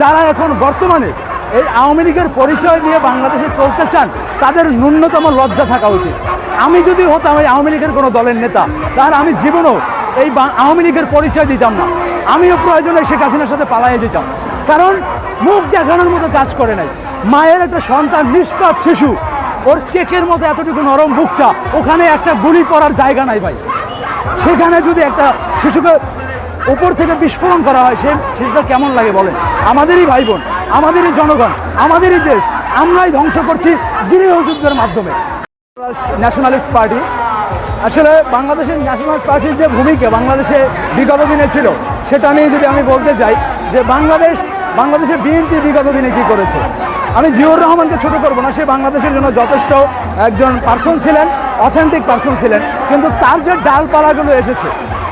যারা এখন বর্তমানে এই আওয়ামী লীগের পরিচয় নিয়ে বাংলাদেশে চলতে চান, তাদের ন্যূনতম লজ্জা থাকা উচিত। আমি যদি হতাম এই আওয়ামী লীগের কোনো দলের নেতা তার আমি জীবনেও এই আওয়ামী লীগের পরিচয় দিতাম না। আমিও প্রয়োজনে শেখ হাসিনার সাথে পালাইয়ে যেতাম। কারণ মুখ দেখানোর মতো কাজ করে নাই। মায়ের একটা সন্তান, নিষ্পাপ শিশু, ওর কেকের মতো এতটুকু নরম মুখটা ওখানে একটা গুলি পড়ার জায়গা নাই ভাই। সেখানে যদি একটা শিশুকে উপর থেকে বিস্ফোরণ করা হয়। সে সেটা কেমন লাগে বলেন? আমাদেরই ভাই বোন আমাদেরই জনগণ, আমাদেরই দেশ, আমরাই ধ্বংস করছি গৃহযুদ্ধের মাধ্যমে। ন্যাশনালিস্ট পার্টি আসলে বাংলাদেশের ন্যাশনাল পার্টির যে ভূমিকা বাংলাদেশে বিগত দিনে ছিল, সেটা নিয়ে যদি আমি বলতে চাই যে বাংলাদেশ বাংলাদেশে বিএনপি বিগত দিনে কি করেছে? আমি জিয়ুর রহমানকে ছোট করব না, সে বাংলাদেশের জন্য যথেষ্ট একজন পার্সন ছিলেন অথেন্টিক পার্সন ছিলেন, কিন্তু তার যে ডালপালাগুলো এসেছে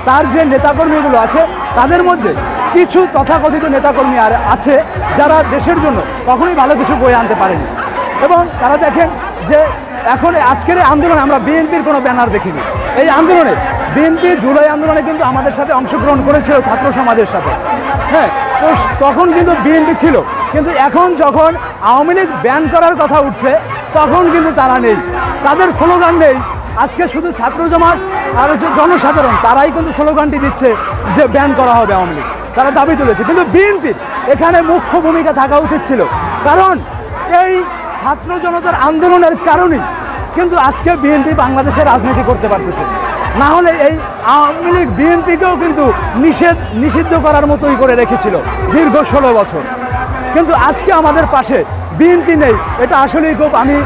তার যে নেতাকর্মীগুলো আছে, তাদের মধ্যে কিছু তথাকথিত নেতাকর্মী আর আছে যারা দেশের জন্য কখনোই ভালো কিছু বয়ে আনতে পারেনি। এবং তারা দেখেন যে এখন আজকের আন্দোলনে আমরা বিএনপির কোনো ব্যানার দেখিনি। এই আন্দোলনে, বিএনপি জুলাই আন্দোলনে কিন্তু আমাদের সাথে অংশগ্রহণ করেছিল ছাত্র সমাজের সাথে। হ্যাঁ তো তখন কিন্তু বিএনপি ছিল। কিন্তু এখন যখন আওয়ামী লীগ ব্যান করার কথা উঠছে, তখন কিন্তু তারা নেই। তাদের স্লোগান নেই আজকে শুধু ছাত্র জমাত আর হচ্ছে জনসাধারণ, তারাই কিন্তু স্লোগানটি দিচ্ছে যে ব্যান করা হবে আওয়ামী লীগ। তারা দাবি তুলেছে। কিন্তু বিএনপির এখানে মুখ্য ভূমিকা থাকা উচিত ছিল। কারণ এই ছাত্র জনতার আন্দোলনের কারণেই কিন্তু আজকে বিএনপি বাংলাদেশে রাজনীতি করতে পারতেছে। না হলে এই আওয়ামী লীগ বিএনপিকেও কিন্তু নিষেধ, নিষিদ্ধ করার মতোই করে রেখেছিল দীর্ঘ ষোলো বছর। কিন্তু আজকে আমাদের পাশে বিএনপি নেই, এটা আসলেই খুব আমি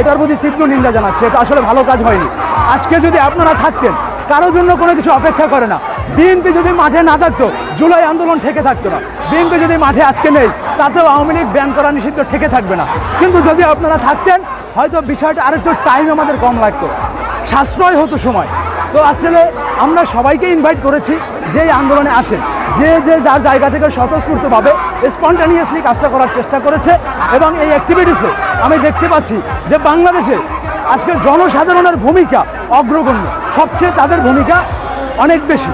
এটার প্রতি তীব্র নিন্দা জানাচ্ছি, এটা আসলে ভালো কাজ হয়নি। আজকে যদি আপনারা থাকতেন, কারোর জন্য কোনো কিছু অপেক্ষা করে না। বিএনপি যদি মাঠে না থাকতো, জুলাই আন্দোলন ঠেকে থাকতো না। বিএনপি যদি মাঠে আজকে নেই, তাতেও আওয়ামী লীগ ব্যান করা নিষিদ্ধ ঠেকে থাকবে না। কিন্তু যদি আপনারা থাকতেন, হয়তো বিষয়টা আরেকটু টাইম আমাদের কম লাগতো। সাশ্রয় হতো সময়। তো আসলে আমরা সবাইকে ইনভাইট করেছি, যে আন্দোলনে আসেন, যে যে যার জায়গা থেকে স্বতঃস্ফূর্তভাবে স্পন্টানিয়াসলি কাজটা করার চেষ্টা করেছে এবং এই অ্যাক্টিভিটিসে আমি দেখতে পাচ্ছি যে বাংলাদেশে আজকে জনসাধারণের ভূমিকা অগ্রগণ্য। সবচেয়ে তাদের ভূমিকা অনেক বেশি।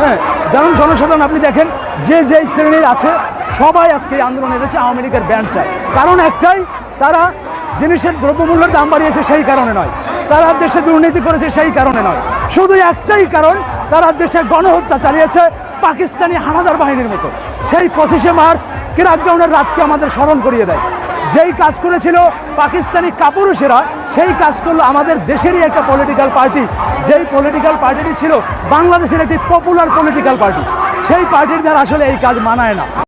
হ্যাঁ যেমন জনসাধারণ আপনি দেখেন, যে যেই শ্রেণির আছে, সবাই আজকে আন্দোলনে এসেছে আওয়ামী লীগের ব্যান্ড চায়। কারণ একটাই, তারা জিনিসের দ্রব্যমূল্যের দাম বাড়িয়েছে সেই কারণে নয়। তারা দেশে দুর্নীতি করেছে সেই কারণে নয়। শুধু একটাই কারণ, তারা দেশে গণহত্যা চালিয়েছে পাকিস্তানি হানাদার বাহিনীর মতো। সেই পঁচিশে মার্চ ক্রাকডাউনের রাতকে আমাদের স্মরণ করিয়ে দেয়। যেই কাজ করেছিল পাকিস্তানি কাপুরুষেরা, সেই কাজ করল আমাদের দেশেরই একটা পলিটিক্যাল পার্টি যেই পলিটিক্যাল পার্টিটি ছিল বাংলাদেশের একটি পপুলার পলিটিক্যাল পার্টি সেই পার্টির দ্বারা আসলে এই কাজ মানায় না।